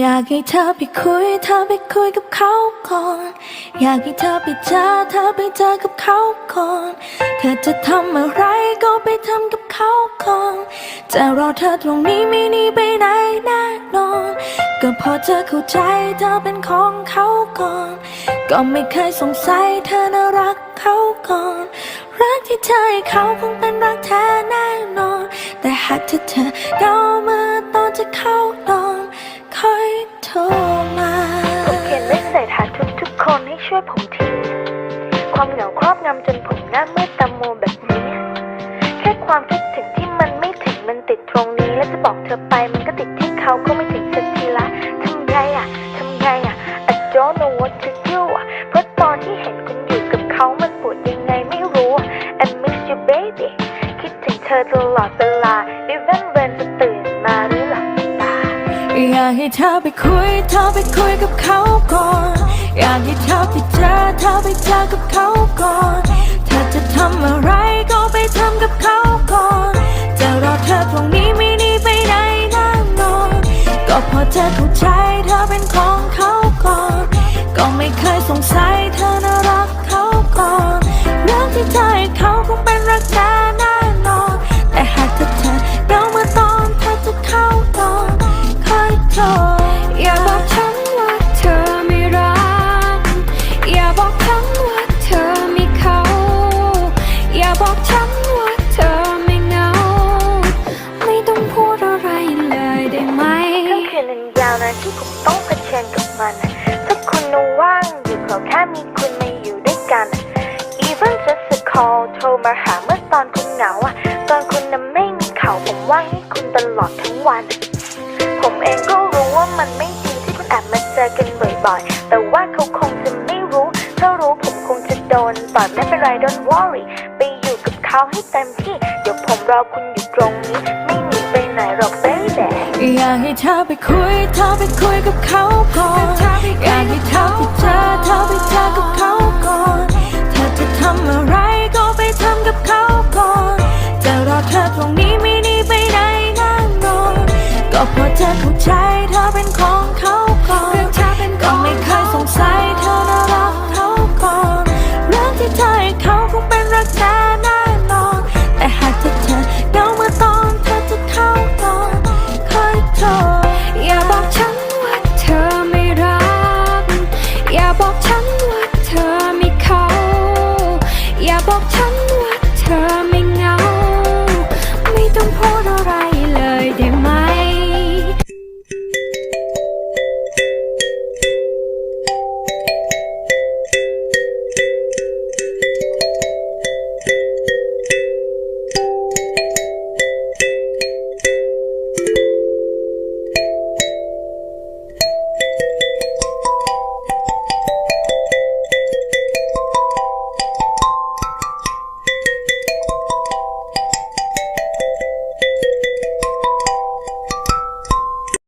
อยากให้เธอไปคุย เธอไปคุยกับเขาก่อน อยากให้เธอไปเจอ เธอไปเจอกับเขาก่อน เธอจะทำอะไรก็ไปทำกับเขาก่อน จะรอเธอตรงนี้ไม่หนีไปไหนแน่นอน ก็พอเธอเข้าใจเธอเป็นของเขาก่อน ก็ไม่เคยสงสัยเธอน่ารักเขาก่อน รักที่เธอให้เขาคงเป็นรักแท้แน่นอน แต่หากเธอเธอเดามาตอนจะเข้า วยผมทีความเหงาครอบงำจนผมหน้ามืดตามัวแบบนี้ แค่ความคิดถึงที่มันไม่ถึงมันติดตรงนี้ แล้วจะบอกเธอไปมันก็ติดที่เขาก็ไม่ถึงสักทีละทำไงอะทำไงอะ I don't know what to do อะเพราะตอนที่เห็นคุณอยู่กับเขามันปวดยังไงไม่รู้ I miss you baby คิดถึงเธอตลอดเวลา even when จะตื่นมาหรือหลับตาอยากให้เธอไปคุยเธอไปคุยกับเขาก่อน อยากให้เธอไปเจอเธอไปเจอกับเขาก่อนเธอจะทำอะไรก็ไปทำกับเขาก่อนจะรอเธอตรงนี้ไม่หนีไปไหนแน่นอนก็พอเธอเข้าใจเธอเป็นของเขาก่อน ก็ไม่เคยสงสัยเธอน่ารักเขาก่ ที่ผมต้องเผชิญกับมันถ้าคุณน่ะว่างอยู่ขอแค่มีคุณมาอยู่ด้วยกัน even just a call โทรมาหาเมื่อตอนคุณเหงาอะ ตอนคุณน่ะไม่มีเขาผมว่างให้คุณตลอดทั้งวัน ผมเองก็รู้ว่ามันไม่จริงที่คุณแอบมาเจอกันบ่อยๆ แต่ว่าเขาคงจะไม่รู้ ถ้ารู้ผมคงจะโดนต่อยไม่เป็นไร don't worry ไปอยู่กับเขาให้เต็มที่ เดี๋ยวผมรอคุณอยู่ตรงนี้ ไม่หนีไปไหนหรอก อยากให้เธอไปคุยเธอไปคุยกับเขาก่อน อยากให้เธอไปเจอเธอไปเจอกับเขาก่อน เธอจะทำอะไรก็ไปทำกับเขาก่อน จะรอเธอตรงนี้ไม่หนีไปไหนแน่นอนก็เพราะเธอเข้าใจเธอเป็นของเขา 척척